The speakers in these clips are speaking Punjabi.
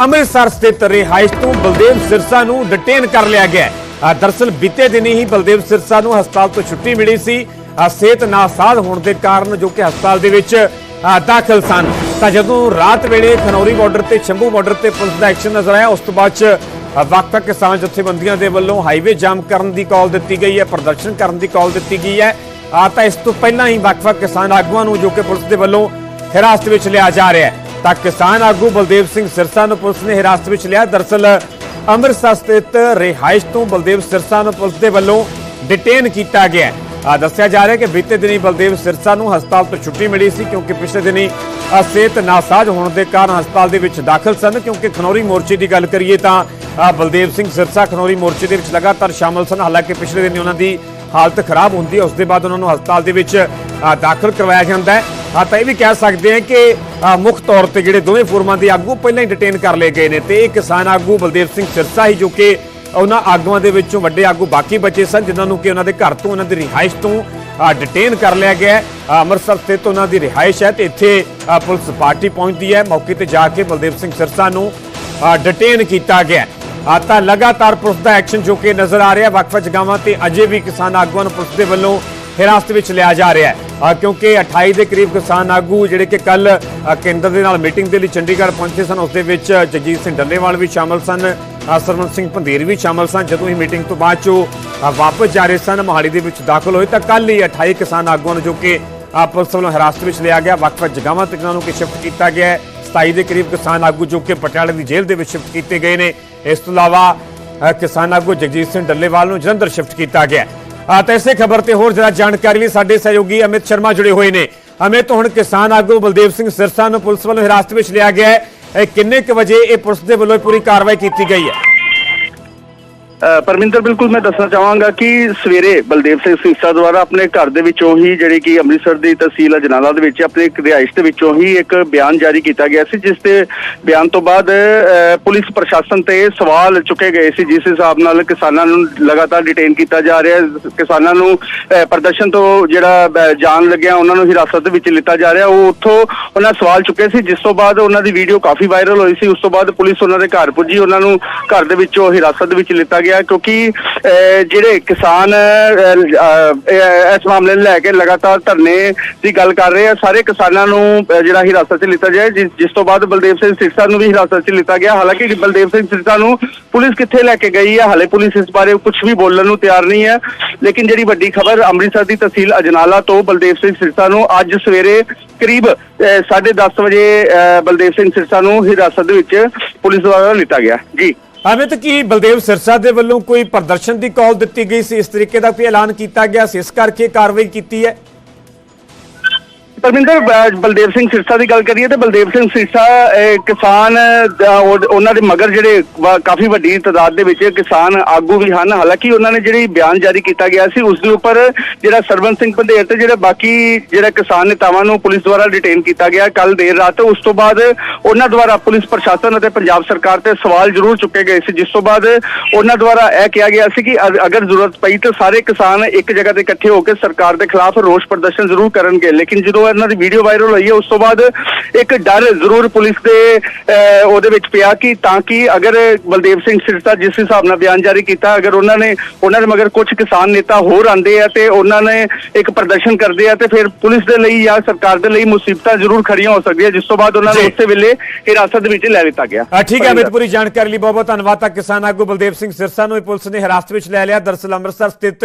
ਅੰਮ੍ਰਿਤਸਰ ਸਥਿਤ ਰਿਹਾਇਸ਼ ਤੋਂ ਬਲਦੇਵ ਸਿਰਸਾ ਨੂੰ ਡਿਟੇਨ ਕਰ ਲਿਆ ਗਿਆ ਹੈ। ਅ, ਦਰਅਸਲ ਬੀਤੇ ਦਿਨੀ ਹੀ ਬਲਦੇਵ ਸਿਰਸਾ ਨੂੰ ਹਸਪਤਾਲ ਤੋਂ ਛੁੱਟੀ ਮਿਲੀ ਸੀ। ਸਿਹਤ ਨਾਸਾਜ਼ ਹੋਣ ਦੇ ਕਾਰਨ ਜੋ ਕਿ ਹਸਪਤਾਲ ਦੇ ਵਿੱਚ ਦਾਖਲ ਸਨ। ਤਾਂ ਜਦੋਂ ਰਾਤ ਵੇਲੇ ਖਨੌਰੀ ਬਾਰਡਰ ਤੇ ਸ਼ੰਭੂ ਬਾਰਡਰ ਤੇ ਪੁਲਿਸ ਦਾ ਐਕਸ਼ਨ ਨਜ਼ਰ ਆਇਆ ਉਸ ਤੋਂ ਬਾਅਦ ਚ ਅ, ਵੱਖ-ਵੱਖ ਕਿਸਾਨ ਜਥੇਬੰਦੀਆਂ ਦੇ ਵੱਲੋਂ ਹਾਈਵੇ ਜਾਮ ਕਰਨ ਦੀ ਕਾਲ ਦਿੱਤੀ ਗਈ ਹੈ ਪ੍ਰਦਰਸ਼ਨ ਕਰਨ ਦੀ ਕਾਲ ਦਿੱਤੀ ਗਈ ਹੈ। ਆ ਤਾਂ ਇਸ ਤੋਂ ਪਹਿਲਾਂ ਹੀ ਵੱਖ-ਵੱਖ ਕਿਸਾਨ ਆਗੂਆਂ ਨੂੰ ਜੋ ਕਿ ਪੁਲਿਸ ਦੇ ਵੱਲੋਂ ਹਿਰਾਸਤ ਵਿੱਚ ਲਿਆ ਜਾ ਰਿਹਾ ਹੈ। ਤਾਂ ਕਿਸਾਨ ਆਗੂ ਬਲਦੇਵ ਸਿੰਘ ਸਿਰਸਾ ਨੂੰ ਪੁਲਿਸ ਨੇ ਹਿਰਾਸਤ ਵਿੱਚ ਲਿਆ। ਦਰਅਸਲ ਅੰਮ੍ਰਿਤਸਰ ਸਥਿਤ ਰਿਹਾਇਸ਼ ਤੋਂ ਬਲਦੇਵ ਸਿਰਸਾ ਨੂੰ ਪੁਲਿਸ ਦੇ ਵੱਲੋਂ ਡਿਟੇਨ ਕੀਤਾ ਗਿਆ ਆ ਦੱਸਿਆ ਜਾ ਰਿਹਾ ਕਿ ਬੀਤੇ ਦਿਨੀ ਬਲਦੇਵ ਸਿਰਸਾ ਨੂੰ ਹਸਪਤਾਲ ਤੋਂ ਛੁੱਟੀ ਮਿਲੀ ਸੀ ਕਿਉਂਕਿ ਪਿਛਲੇ ਦਿਨੀ ਅ, ਸਿਹਤ ਨਾਸਾਜ਼ ਹੋਣ ਦੇ ਕਾਰਨ ਹਸਪਤਾਲ ਦੇ ਵਿੱਚ ਦਾਖਲ ਸਨ। ਕਿਉਂਕਿ ਖਨੌਰੀ ਮੋਰਚੇ ਦੀ ਗੱਲ ਕਰੀਏ ਤਾਂ ਬਲਦੇਵ ਸਿੰਘ ਸਿਰਸਾ ਖਨੌਰੀ ਮੋਰਚੇ ਦੇ ਵਿੱਚ ਲਗਾਤਾਰ ਸ਼ਾਮਲ ਸਨ। ਹਾਲਾਂਕਿ ਪਿਛਲੇ ਦਿਨੀ ਉਹਨਾਂ ਦੀ ਹਾਲਤ ਖਰਾਬ ਹੁੰਦੀ ਹੈ, ਉਸ ਦੇ ਬਾਅਦ ਉਹਨਾਂ ਨੂੰ ਹਸਪਤਾਲ ਦੇ ਵਿੱਚ ਦਾਖਲ ਕਰਵਾਇਆ ਜਾਂਦਾ ਹੈ। ਹਾਂ, ਤਾਂ ਇਹ ਵੀ ਕਹਿ ਸਕਦੇ ਹਾਂ ਕਿ ਮੁੱਖ ਤੌਰ ਤੇ ਜਿਹੜੇ ਦੋਵੇਂ ਫੋਰਮਾਂ ਦੇ ਆਗੂ ਪਹਿਲਾਂ ਹੀ ਡਿਟੇਨ ਕਰ ਲਏ ਗਏ ਨੇ ਤੇ ਇਹ ਕਿਸਾਨ ਆਗੂ ਬਲਦੇਵ ਸਿੰਘ ਸਿਰਸਾ ਹੀ ਜੋ ਕਿ ਉਹਨਾਂ ਆਗੂਆਂ ਦੇ ਵਿੱਚੋਂ ਵੱਡੇ ਆਗੂ ਬਾਕੀ ਬਚੇ ਸਨ, ਜਿਨ੍ਹਾਂ ਨੂੰ ਕਿ ਉਹਨਾਂ ਦੇ ਘਰ ਤੋਂ, ਉਹਨਾਂ ਦੀ ਰਿਹਾਇਸ਼ ਤੋਂ ਡਿਟੇਨ ਕਰ ਲਿਆ ਗਿਆ ਅੰਮ੍ਰਿਤਸਰ ਸਥਿਤ ਉਹਨਾਂ ਦੀ ਰਿਹਾਇਸ਼ ਹੈ ਤੇ ਇੱਥੇ ਪੁਲਿਸ ਪਾਰਟੀ ਪਹੁੰਚਦੀ ਹੈ। ਮੌਕੇ ਤੇ ਜਾ ਕੇ ਬਲਦੇਵ ਸਿੰਘ ਸਿਰਸਾ ਨੂੰ ਡਿਟੇਨ ਕੀਤਾ ਗਿਆ ਆ ਤਾਂ ਲਗਾਤਾਰ ਪੁਲਿਸ ਦਾ ਐਕਸ਼ਨ ਜੋ ਕਿ ਨਜ਼ਰ ਆ ਰਿਹਾ ਵੱਖ-ਵੱਖ ਜਗ੍ਹਾਵਾਂ ਤੇ ਅਜੇ ਵੀ ਕਿਸਾਨ ਆਗੂਆਂ ਨੂੰ ਪੁਲਿਸ ਦੇ ਵੱਲੋਂ ਹਿਰਾਸਤ ਵਿੱਚ ਲਿਆ ਜਾ ਰਿਹਾ ਹੈ। ਕਿਉਂਕਿ 28 ਦੇ ਕਰੀਬ ਕਿਸਾਨ ਆਗੂ ਜਿਹੜੇ ਕਿ ਕੱਲ ਕੇਂਦਰ ਦੇ ਨਾਲ ਮੀਟਿੰਗ ਦੇ ਲਈ ਚੰਡੀਗੜ੍ਹ ਪਹੁੰਚੇ ਸਨ ਉਸ ਦੇ ਵਿੱਚ ਜਗਜੀਤ ਸਿੰਘ ਡੱਲੇਵਾਲ ਵੀ ਸ਼ਾਮਲ ਸਨ ਅ, ਸਰਵਨ ਸਿੰਘ ਭੰਦੇਰ ਵੀ ਸ਼ਾਮਲ ਸਨ। ਜਦੋਂ ਹੀ ਮੀਟਿੰਗ ਤੋਂ ਬਾਅਦ ਚੋ ਅ, ਵਾਪਸ ਜਾ ਰਹੇ ਸਨ ਮੋਹਾਲੀ ਦੇ ਵਿੱਚ ਦਾਖਲ ਹੋਏ ਤਾਂ ਕੱਲ ਹੀ 28 ਕਿਸਾਨ ਆਗੂਆਂ ਨੂੰ ਜੋ ਕਿ ਪੁਲਿਸ ਵੱਲੋਂ ਹਿਰਾਸਤ ਵਿੱਚ ਲਿਆ ਗਿਆ। ਵੱਖ-ਵੱਖ ਜਗ੍ਹਾਵਾਂ ਤੇ ਉਹਨਾਂ ਨੂੰ ਕਿ ਸ਼ਿਫਟ ਕੀਤਾ ਗਿਆ ਹੈ। 27 ਦੇ ਕਰੀਬ ਕਿਸਾਨ ਆਗੂ ਜੋ ਕਿ ਪਟਿਆਲੇ ਦੀ ਜੇਲ੍ਹ ਦੇ ਵਿੱਚ ਸ਼ਿਫਟ ਕੀਤੇ ਗਏ ਨੇ। ਇਸ ਤੋਂ ਇਲਾਵਾ ਕਿਸਾਨ ਆਗੂ ਜਗਜੀਤ ਸਿੰਘ ਡੱਲੇਵਾਲ ਨੂੰ ਜਲੰਧਰ ਸ਼ਿਫਟ ਕੀਤਾ ਗਿਆ। ਆ ਤਾਂ ਇਸੇ ਖਬਰ ਤੇ ਹੋਰ ਜਰਾ ਜਾਣਕਾਰੀ ਲਈ ਸਾਡੇ ਸਹਿਯੋਗੀ ਅਮਿਤ ਸ਼ਰਮਾ ਜੁੜੇ ਹੋਏ ਨੇ। ਅਮਿਤ, ਹੁਣ ਕਿਸਾਨ ਆਗੂ ਬਲਦੇਵ ਸਿੰਘ ਸਿਰਸਾ ਨੂੰ ਪੁਲਿਸ ਵੱਲੋਂ ਹਿਰਾਸਤ ਵਿੱਚ ਲਿਆ ਗਿਆ ਹੈ। ਕਿੰਨੇ ਕੁ ਵਜੇ ਇਹ ਪੁਲਿਸ ਦੇ ਵੱਲੋਂ ਪੂਰੀ ਕਾਰਵਾਈ ਕੀਤੀ ਗਈ ਹੈ? ਪਰਮਿੰਦਰ ਬਿਲਕੁਲ ਮੈਂ ਦੱਸਣਾ ਚਾਹਾਂਗਾ ਕਿ ਸਵੇਰੇ ਬਲਦੇਵ ਸਿੰਘ ਸਿੱਸਾ ਦੁਆਰਾ ਆਪਣੇ ਘਰ ਦੇ ਵਿੱਚੋਂ ਹੀ ਜਿਹੜੀ ਕਿ ਅੰਮ੍ਰਿਤਸਰ ਦੀ ਤਹਿਸੀਲ ਅਜਨਾਲਾ ਦੇ ਵਿੱਚ ਆਪਣੇ ਇੱਕ ਰਿਹਾਇਸ਼ ਦੇ ਵਿੱਚੋਂ ਹੀ ਇੱਕ ਬਿਆਨ ਜਾਰੀ ਕੀਤਾ ਗਿਆ ਸੀ ਜਿਸ ਤੇ ਬਿਆਨ ਤੋਂ ਬਾਅਦ ਅ, ਪੁਲਿਸ ਪ੍ਰਸ਼ਾਸਨ ਤੇ ਸਵਾਲ ਚੁੱਕੇ ਗਏ ਸੀ ਜਿਸ ਹਿਸਾਬ ਨਾਲ ਕਿਸਾਨਾਂ ਨੂੰ ਲਗਾਤਾਰ ਡਿਟੇਨ ਕੀਤਾ ਜਾ ਰਿਹਾ ਹੈ ਕਿਸਾਨਾਂ ਨੂੰ ਪ੍ਰਦਰਸ਼ਨ ਤੋਂ ਜਿਹੜਾ ਅ, ਜਾਣ ਲੱਗਿਆ ਉਹਨਾਂ ਨੂੰ ਹਿਰਾਸਤ ਦੇ ਵਿੱਚ ਲਿੱਤਾ ਜਾ ਰਿਹਾ ਉਹ ਉੱਥੋਂ ਉਹਨਾਂ ਸਵਾਲ ਚੁੱਕੇ ਸੀ ਜਿਸ ਤੋਂ ਬਾਅਦ ਉਹਨਾਂ ਦੀ ਵੀਡੀਓ ਕਾਫੀ ਵਾਇਰਲ ਹੋਈ ਸੀ ਉਸ ਤੋਂ ਬਾਅਦ ਪੁਲਿਸ ਉਹਨਾਂ ਦੇ ਘਰ ਪੁੱਜੀ ਉਹਨਾਂ ਨੂੰ ਘਰ ਦੇ ਵਿੱਚੋਂ ਹਿਰਾਸਤ ਦੇ ਵਿੱਚ ਲਿੱਤਾ ਗਿਆ ਕਿਉਂਕਿ ਜਿਹੜੇ ਕਿਸਾਨ ਇਸ ਮਾਮਲੇ ਨੂੰ ਲੈ ਕੇ ਲਗਾਤਾਰ ਧਰਨੇ ਦੀ ਗੱਲ ਕਰ ਰਹੇ ਆ ਸਾਰੇ ਕਿਸਾਨਾਂ ਨੂੰ ਜਿਹੜਾ ਹਿਰਾਸਤ 'ਚ ਲਿੱਤਾ ਜਾਏ ਜਿਸ ਤੋਂ ਬਾਅਦ ਬਲਦੇਵ ਸਿੰਘ ਸਿਰਸਾ ਨੂੰ ਵੀ ਹਿਰਾਸਤ 'ਚ ਲਿੱਤਾ ਗਿਆ। ਹਾਲਾਂਕਿ ਬਲਦੇਵ ਸਿੰਘ ਸਿਰਸਾ ਨੂੰ ਪੁਲਿਸ ਕਿੱਥੇ ਲੈ ਕੇ ਗਈ ਹੈ ਹਾਲੇ ਪੁਲਿਸ ਇਸ ਬਾਰੇ ਕੁਝ ਵੀ ਬੋਲਣ ਨੂੰ ਤਿਆਰ ਨਹੀਂ ਹੈ। ਲੇਕਿਨ ਜਿਹੜੀ ਵੱਡੀ ਖਬਰ ਅੰਮ੍ਰਿਤਸਰ ਦੀ ਤਹਿਸੀਲ ਅਜਨਾਲਾ ਤੋਂ ਬਲਦੇਵ ਸਿੰਘ ਸਿਰਸਾ ਨੂੰ ਅੱਜ ਸਵੇਰੇ ਕਰੀਬ 10:30 ਵਜੇ ਅਹ, ਬਲਦੇਵ ਸਿੰਘ ਸਿਰਸਾ ਨੂੰ ਹਿਰਾਸਤ ਦੇ ਵਿੱਚ ਪੁਲਿਸ ਦੁਆਰਾ ਲਿੱਤਾ ਗਿਆ। ਜੀ। ਅਮਿਤ ਕੀ ਬਲਦੇਵ ਸਿਰਸਾ ਦੇ ਵੱਲੋਂ ਕੋਈ ਪ੍ਰਦਰਸ਼ਨ ਦੀ ਕਾਲ ਦਿੱਤੀ ਗਈ ਸੀ? ਇਸ ਤਰੀਕੇ ਦਾ ਕੋਈ ਐਲਾਨ ਕੀਤਾ ਗਿਆ ਸੀ? ਇਸ ਕਰਕੇ ਕਾਰਵਾਈ ਕੀਤੀ ਹੈ? ਪਰਮਿੰਦਰ ਬਲਦੇਵ ਸਿੰਘ ਸਿਰਸਾ ਦੀ ਗੱਲ ਕਰੀਏ ਤੇ ਬਲਦੇਵ ਸਿੰਘ ਸਿਰਸਾ ਕਿਸਾਨ ਉਹਨਾਂ ਦੇ ਮਗਰ ਜਿਹੜੇ ਕਾਫੀ ਵੱਡੀ ਤਾਦਾਦ ਦੇ ਵਿੱਚ ਕਿਸਾਨ ਆਗੂ ਵੀ ਹਨ। ਹਾਲਾਂਕਿ ਉਹਨਾਂ ਨੇ ਜਿਹੜੀ ਬਿਆਨ ਜਾਰੀ ਕੀਤਾ ਗਿਆ ਸੀ, ਉਸ ਦੇ ਉੱਪਰ ਜਿਹੜਾ ਸਰਵਨ ਸਿੰਘ ਪੰਧੇਰ ਤੇ ਜਿਹੜੇ ਬਾਕੀ ਜਿਹੜਾ ਕਿਸਾਨ ਨੇਤਾਵਾਂ ਨੂੰ ਪੁਲਿਸ ਦੁਆਰਾ ਡਿਟੇਨ ਕੀਤਾ ਗਿਆ ਕੱਲ ਦੇਰ ਰਾਤ। ਉਸ ਤੋਂ ਬਾਅਦ ਉਹਨਾਂ ਦੁਆਰਾ ਪੁਲਿਸ ਪ੍ਰਸ਼ਾਸਨ ਅਤੇ ਪੰਜਾਬ ਸਰਕਾਰ ਤੇ ਸਵਾਲ ਜ਼ਰੂਰ ਚੁੱਕੇ ਗਏ ਸੀ। ਜਿਸ ਤੋਂ ਬਾਅਦ ਉਹਨਾਂ ਦੁਆਰਾ ਇਹ ਕਿਹਾ ਗਿਆ ਸੀ ਕਿ ਅਗਰ ਜ਼ਰੂਰਤ ਪਈ ਤਾਂ ਸਾਰੇ ਕਿਸਾਨ ਇੱਕ ਜਗ੍ਹਾ ਤੇ ਇਕੱਠੇ ਹੋ ਕੇ ਸਰਕਾਰ ਦੇ ਖਿਲਾਫ ਰੋਸ ਪ੍ਰਦਰਸ਼ਨ ਜ਼ਰੂਰ ਕਰਨਗੇ। ਲੇਕਿਨ ਜਦੋਂ ਇਹਨਾਂ ਦੀ ਵੀਡੀਓ ਵਾਇਰਲ ਹੋਈ ਹੈ। ਉਸ ਤੋਂ ਬਾਅਦ ਇੱਕ ਡਰ ਜ਼ਰੂਰ ਪੁਲਿਸ ਦੇ ਉਹਦੇ ਵਿੱਚ ਪਿਆ ਕਿ ਤਾਂ ਕਿ ਅਗਰ ਬਲਦੇਵ ਸਿੰਘ ਸਿਰਸਾ ਜਿਸ ਹਿਸਾਬ ਨਾਲ ਬਿਆਨ ਜਾਰੀ ਕੀਤਾ ਅਗਰ ਉਹਨਾਂ ਨੇ ਉਹਨਾਂ ਦੇ ਮਗਰ ਕੁਝ ਕਿਸਾਨ ਨੇਤਾ ਹੋਰ ਆਂਦੇ ਆ ਤੇ ਉਹਨਾਂ ਨੇ ਇੱਕ ਪ੍ਰਦਰਸ਼ਨ ਕਰਦੇ ਆ ਤੇ ਫਿਰ ਪੁਲਿਸ ਦੇ ਲਈ ਜਾਂ ਸਰਕਾਰ ਦੇ ਲਈ ਮੁਸੀਬਤਾਂ ਜ਼ਰੂਰ ਖੜੀਆਂ ਹੋ ਸਕਦੀਆਂ ਜਿਸ ਤੋਂ ਬਾਅਦ ਉਹਨਾਂ ਨੂੰ। ਉਸੇ ਵੇਲੇ ਹਿਰਾਸਤ ਦੇ ਵਿੱਚ ਲੈ ਲਿੱਤਾ ਗਿਆ। ਠੀਕ ਹੈ ਅਮਿਤ ਪੂਰੀ ਜਾਣਕਾਰੀ ਲਈ ਬਹੁਤ ਬਹੁਤ ਧੰਨਵਾਦ। ਤਾਂ ਕਿਸਾਨ ਆਗੂ ਬਲਦੇਵ ਸਿੰਘ ਸਿਰਸਾ ਨੂੰ ਪੁਲਿਸ ਨੇ ਹਿਰਾਸਤ ਵਿੱਚ ਲੈ ਲਿਆ। ਦਰਅਸਲ ਅੰਮ੍ਰਿਤਸਰ ਸਥਿਤ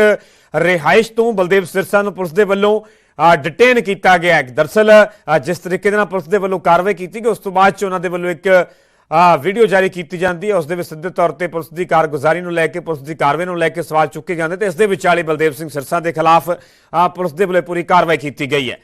ਰਿਹਾਇਸ਼ ਤੋਂ ਬਲਦੇਵ ਸਿਰਸਾ ਨੂੰ ਪੁਲਿਸ ਦੇ ਵੱਲੋਂ ਡਿਟੇਨ ਕੀਤਾ ਗਿਆ ਹੈ ਦਰਅਸਲ ਜਿਸ ਤਰੀਕੇ ਦੇ ਨਾਲ ਪੁਲਿਸ ਦੇ ਵੱਲੋਂ ਕਾਰਵਾਈ ਕੀਤੀ ਗਈ ਉਸ ਤੋਂ ਬਾਅਦ ਚ ਉਹਨਾਂ ਦੇ ਵੱਲੋਂ ਇੱਕ ਅ, ਵੀਡੀਓ ਜਾਰੀ ਕੀਤੀ ਜਾਂਦੀ ਹੈ। ਉਸ ਦੇ ਵਿੱਚ ਸਿੱਧੇ ਤੌਰ ਤੇ ਪੁਲਿਸ ਦੀ ਕਾਰਗੁਜ਼ਾਰੀ ਨੂੰ ਲੈ ਕੇ ਪੁਲਿਸ ਦੀ ਕਾਰਵਾਈ ਨੂੰ ਲੈ ਕੇ ਸਵਾਲ ਚੁੱਕੇ ਜਾਂਦੇ ਤੇ ਇਸ ਦੇ ਵਿਚਾਲੇ ਬਲਦੇਵ ਸਿੰਘ ਸਿਰਸਾ ਦੇ ਖਿਲਾਫ ਪੁਲਿਸ ਦੇ ਵੱਲੋਂ ਪੂਰੀ ਕਾਰਵਾਈ ਕੀਤੀ ਗਈ ਹੈ।